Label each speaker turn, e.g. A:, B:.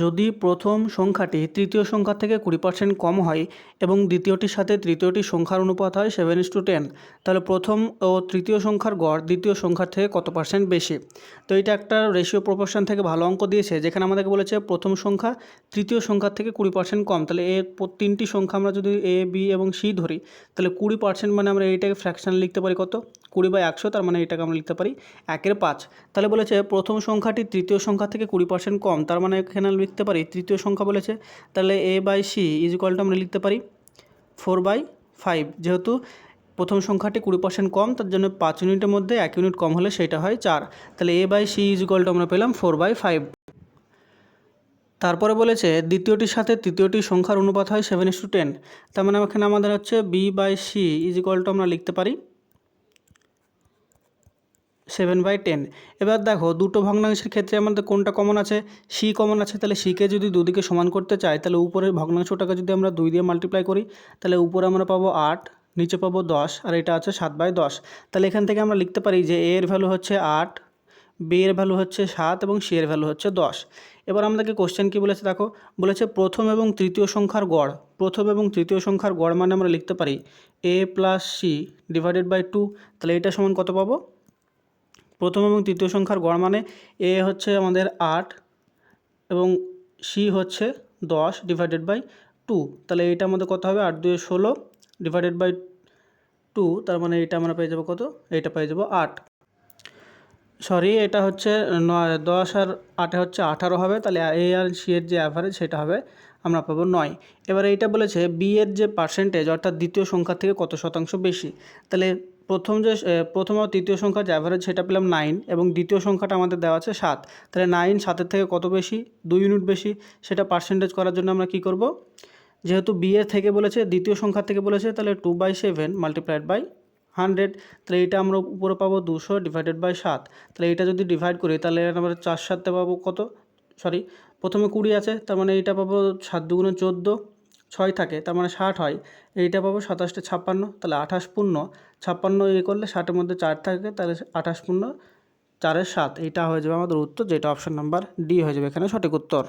A: যদি প্রথম সংখ্যাটি তৃতীয় সংখ্যা থেকে কুড়ি পার্সেন্ট কম হয় এবং দ্বিতীয়টির সাথে তৃতীয়টির সংখ্যার অনুপাত হয় সেভেন ইস টু টেন তাহলে প্রথম ও তৃতীয় সংখ্যার গড় দ্বিতীয় সংখ্যার থেকে কত পার্সেন্ট বেশি? তো এটা একটা রেশিও প্রপোর্শন থেকে ভালো অঙ্ক দিয়েছে, যেখানে আমাদেরকে বলেছে প্রথম সংখ্যা তৃতীয় সংখ্যার থেকে কুড়ি পার্সেন্ট কম, তাহলে এ তিনটি সংখ্যা আমরা যদি এ বি এবং সি ধরি, তাহলে কুড়ি পার্সেন্ট মানে আমরা এইটাকে ফ্র্যাকশন লিখতে পারি কত? কুড়ি বাই একশো, তার মানে এটাকে আমরা লিখতে পারি একের পাঁচ। তাহলে বলেছে প্রথম সংখ্যাটি তৃতীয় সংখ্যা থেকে কুড়ি পার্সেন্ট কম, তার মানে এখানে লিখতে পারি, তৃতীয় সংখ্যা বলেছে, তাহলে A by C is equal to আমরা লিখতে পারি ফোর বাই ফাইভ যেহেতু প্রথম সংখ্যাটি কুড়ি পার্সেন্ট কম, তার জন্য পাঁচ ইউনিটের মধ্যে এক ইউনিট কম হলে সেটা হয় চার। তাহলে A by C is equal to আমরা পেলাম ফোর বাই ফাইভ তারপরে বলেছে দ্বিতীয়টির সাথে তৃতীয়টির সংখ্যার অনুপাত হয় সেভেন ইস টু টেন তার মানে এখানে আমাদের হচ্ছে B by C is equal to আমরা লিখতে পারি সেভেন বাই টেন। এবার দেখো, দুটো ভগ্নাংশের ক্ষেত্রে আমাদের কোনটা কমন আছে? সি কমন আছে, তাহলে সিকে যদি দুদিকে সমান করতে চাই, তাহলে উপরের ভগ্নাংশটাকে যদি আমরা দুই দিয়ে মাল্টিপ্লাই করি, তাহলে উপরে আমরা পাবো আট, নিচে পাবো দশ, আর এটা আছে সাত বাই দশ। তাহলে এখান থেকে আমরা লিখতে পারি যে এর ভ্যালু হচ্ছে আট বি এর ভ্যালু হচ্ছে সাত, এবং সি এর ভ্যালু হচ্ছে দশ। এবার আমাদেরকে কোশ্চেন কী বলেছে দেখো? বলেছে প্রথম এবং তৃতীয় সংখ্যার গড়। প্রথম এবং তৃতীয় সংখ্যার গড় মানে আমরা লিখতে পারি A plus C divided by two তাহলে এটা সমান কত পাবো? প্রথম এবং তৃতীয় সংখ্যার গড় মানে এ হচ্ছে আমাদের আট এবং সি হচ্ছে দশ ডিভাইডেড বাই টু তাহলে এইটা আমাদের কত হবে? আট দুয়ে ষোলো ডিভাইডেড বাই টু তার মানে এটা আমরা পেয়ে যাব কত? এইটা পেয়ে যাব আট। সরি এটা হচ্ছে নয়, দশ আর আটে হচ্ছে আঠারো হবে। তাহলে এ আর সি এর যে অ্যাভারেজ সেটা হবে আমরা পাবো নয়। এবার এইটা বলেছে বি এর যে পার্সেন্টেজ অর্থাৎ দ্বিতীয় সংখ্যা থেকে কত শতাংশ বেশি? তাহলে প্রথম যে প্রথম আর তৃতীয় সংখ্যার যে অ্যাভারেজ সেটা পেলাম নাইন এবং দ্বিতীয় সংখ্যাটা আমাদের দেওয়া আছে সাত। তাহলে নাইন সাতের থেকে কত বেশি? দুই ইউনিট বেশি। সেটা পার্সেন্টেজ করার জন্য আমরা কি করব? যেহেতু বি এর থেকে বলেছে, দ্বিতীয় সংখ্যা থেকে বলেছে, তাহলে two by seven multiplied by hundred তাহলে এটা আমরা উপরে পাবো দুশো ডিভাইডেড বাই সাত। তাহলে এটা যদি ডিভাইড করি, তাহলে আমরা চার সাততে পাবো কত? সরি প্রথমে কুড়ি আছে, তার মানে এইটা পাবো সাত দুগুণে চোদ্দ। ছয় থাকে, তার মানে ষাট হয়। এইটা পাবো সাতাশটা ছাপ্পান্ন, তাহলে আঠাশ পূর্ণ। ছাপ্পান্ন এ করলে ষাটের মধ্যে চার থাকে, তাহলে আঠাশ পূর্ণ, চারের সাত। এইটা হয়ে যাবে আমাদের উত্তর, যেটা অপশান নাম্বার ডি হয়ে যাবে এখানে সঠিক উত্তর।